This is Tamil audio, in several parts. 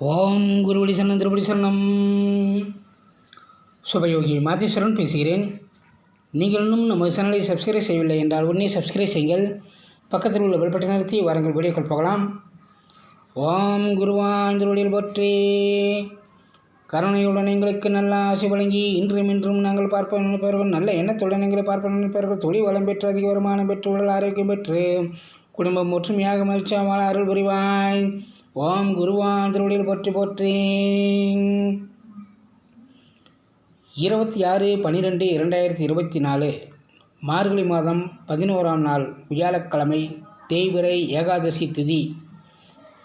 ஓம் குருவடி சரணம் திருபடி சரணம். சுபயோகி மாதேஸ்வரன் பேசுகிறேன். நீங்கள் இன்னும் நம்ம சேனலை சப்ஸ்கிரைப் செய்யவில்லை என்றால் உடனே சப்ஸ்கிரைப் செய்யுங்கள். பக்கத்தில் உள்ள பெல் நிறுத்தி அழுத்தி வாருங்கள். வீடியோக்கள் போகலாம். ஓம் குருவான் திருவடியில் போற்றி. கருணையுடன் எங்களுக்கு நல்ல ஆசை வழங்கி இன்றும் இன்றும் நாங்கள் பார்ப்ப நினைப்பவர்கள் நல்ல எண்ணத்துடன் எங்களை பார்ப்ப நினைப்பவர்கள் தொழில் வளம் பெற்று அதிக வருமானம் பெற்று உடல் ஆரோக்கியம் பெற்று குடும்பம் ஒற்றுமையாக மகிழ்ச்சியாக வாழ அருள் புரிவாய். ஓம் குருவான் திருவடியில் போற்றி போற்றி. இருபத்தி ஆறு பன்னிரெண்டு இரண்டாயிரத்தி இருபத்தி நாலு மார்கழி மாதம் பதினோராம் நாள் வியாழக்கிழமை தேய்பிறை ஏகாதசி திதி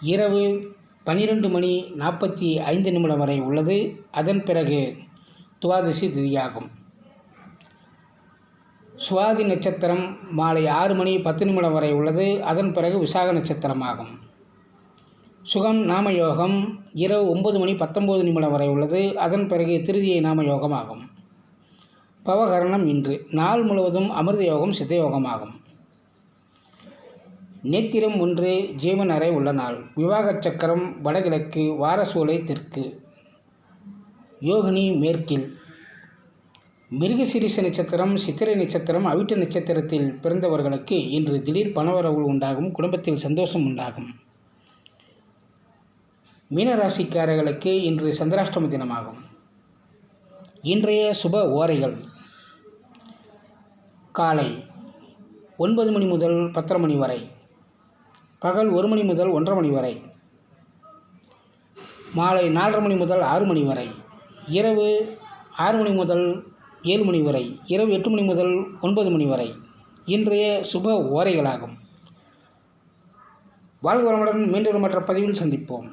இரவு பன்னிரெண்டு மணி நாற்பத்தி ஐந்து நிமிடம் வரை உள்ளது. அதன் பிறகு துவாதசி திதியாகும். சுவாதி நட்சத்திரம் மாலை ஆறு மணி பத்து நிமிடம் வரை உள்ளது. அதன் பிறகு விசாக நட்சத்திரமாகும். சுகம் நாம யோகம் இரவு ஒன்பது மணி பத்தொம்போது நிமிடம் வரை உள்ளது. அதன் பிறகு திருதியை நாம யோகமாகும் பவகரணம் இன்று. நாள் முழுவதும் அமிர்த யோகம் சித்த யோகமாகும். நேத்திரம் ஒன்று ஜீவன் அறை உள்ள நாள். விவாகச் சக்கரம் வடகிழக்கு வாரசூலை தெற்கு. யோகினி மேற்கில். மிருகசிரிச நட்சத்திரம் சித்திரை நட்சத்திரம் அவிட்ட நட்சத்திரத்தில் பிறந்தவர்களுக்கு இன்று திடீர் பணவரவு உண்டாகும். குடும்பத்தில் சந்தோஷம் உண்டாகும். மீனராசிக்காரர்களுக்கு இன்று சந்திராஷ்டம தினமாகும். இன்றைய சுப ஓரைகள். காலை ஒன்பது மணி முதல் பத்தரை மணி வரை. பகல் ஒரு மணி முதல் ஒன்றரை மணி வரை. மாலை நாலரை மணி முதல் ஆறு மணி வரை. இரவு ஆறு மணி முதல் ஏழு மணி வரை. இரவு எட்டு மணி முதல் ஒன்பது மணி வரை. இன்றைய சுப ஓரைகளாகும். வாழ்க வளமுடன் மீண்டும் மற்ற பதிவில் சந்திப்போம்.